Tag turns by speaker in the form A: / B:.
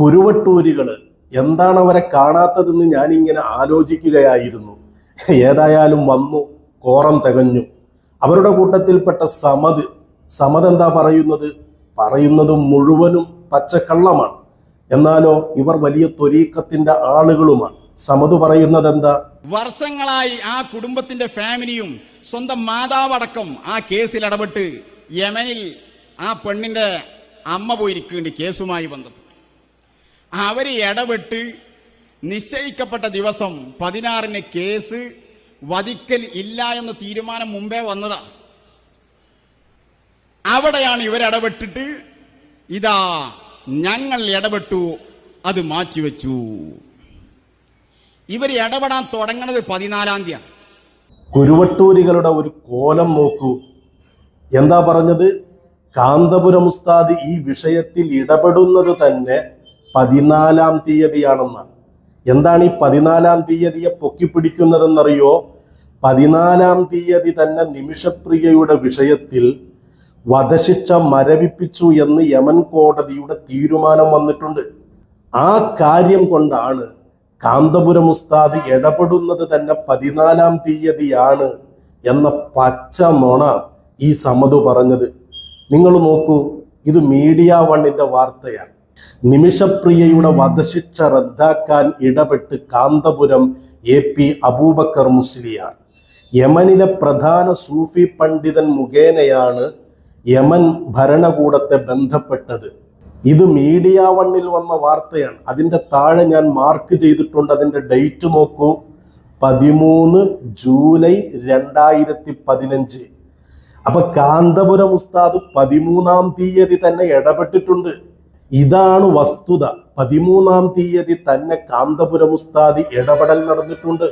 A: കുരുവട്ടൂരികൾ എന്താണ് അവരെ കാണാത്തതെന്ന് ഞാനിങ്ങനെ ആലോചിക്കുകയായിരുന്നു. ഏതായാലും വന്നു കോറം തികഞ്ഞു. അവരുടെ കൂട്ടത്തിൽപ്പെട്ട സമത് സമത് എന്താ പറയുന്നത്? പറയുന്നത് മുഴുവനും പച്ചക്കള്ളമാണ്. എന്നാലോ ഇവർ വലിയ ത്വരീക്കത്തിന്റെ ആളുകളുമാണ്. സമത് പറയുന്നത് എന്താ
B: വർഷങ്ങളായി ആ കുടുംബത്തിന്റെ ഫാമിലിയും സ്വന്തം മാതാവടക്കം ആ കേസിൽ ഇടപെട്ട് യമനിൽ ആ പെണ്ണിന്റെ അമ്മ പോയിരിക്കേണ്ടി കേസുമായി ബന്ധപ്പെട്ട്. അവർ ഇടപെട്ട് നിശ്ചയിക്കപ്പെട്ട ദിവസം പതിനാറിന് കേസ് വധിക്കൽ ഇല്ല എന്ന തീരുമാനം മുമ്പേ വന്നതാ. അവിടെയാണ് ഇവരിടപെട്ടിട്ട് ഇതാ ഞങ്ങൾ ഇടപെട്ടു അത് മാറ്റിവെച്ചു. ഇവർ ഇടപെടാൻ തുടങ്ങണത് പതിനാലാം തീയതി.
A: കുരുവട്ടൂരികളുടെ ഒരു കോലം നോക്കൂ. എന്താ പറഞ്ഞത്? കാന്തപുരം ഉസ്താദ് ഈ വിഷയത്തിൽ ഇടപെടുന്നത് തന്നെ പതിനാലാം തീയതിയാണെന്നാണ്. എന്താണ് ഈ പതിനാലാം തീയതിയെ പൊക്കിപ്പിടിക്കുന്നതെന്നറിയോ? പതിനാലാം തീയതി തന്നെ നിമിഷപ്രിയയുടെ വിഷയത്തിൽ വധശിക്ഷ മരവിപ്പിച്ചു എന്ന് യമൻ കോടതിയുടെ തീരുമാനം വന്നിട്ടുണ്ട്. ആ കാര്യം കൊണ്ടാണ് കാന്തപുരം ഉസ്താദ് ഇടപെടുന്നത് തന്നെ പതിനാലാം തീയതിയാണ് എന്ന പച്ച നുണ ഈ സമതു പറഞ്ഞത്. നിങ്ങൾ നോക്കൂ ഇത് മീഡിയ വണ്ണിന്റെ വാർത്തയാണ്. നിമിഷപ്രിയയുടെ വധശിക്ഷ റദ്ദാക്കാൻ ഇടപെട്ട് കാന്തപുരം എ പി അബൂബക്കർ മുസ്ലിയാർ. യമനിലെ പ്രധാന സൂഫി പണ്ഡിതൻ മുഖേനയാണ് യമൻ ഭരണകൂടത്തെ ബന്ധപ്പെട്ടത്. ഇത് മീഡിയ വണ്ണിൽ വന്ന വാർത്തയാണ്. അതിന്റെ താഴെ ഞാൻ മാർക്ക് ചെയ്തിട്ടുണ്ട്. അതിന്റെ ഡേറ്റ് നോക്കൂ. പതിമൂന്ന് ജൂലൈ രണ്ടായിരത്തി പതിനഞ്ച് അപ്പൊ കാന്തപുരം ഉസ്താദ് പതിമൂന്നാം തീയതി തന്നെ ഇടപെട്ടിട്ടുണ്ട്. ഇതാണ് വസ്തുത. പതിമൂന്നാം തീയതി തന്നെ കാന്തപുരം ഉസ്താദി ഇടപെടൽ നടന്നിട്ടുണ്ട്.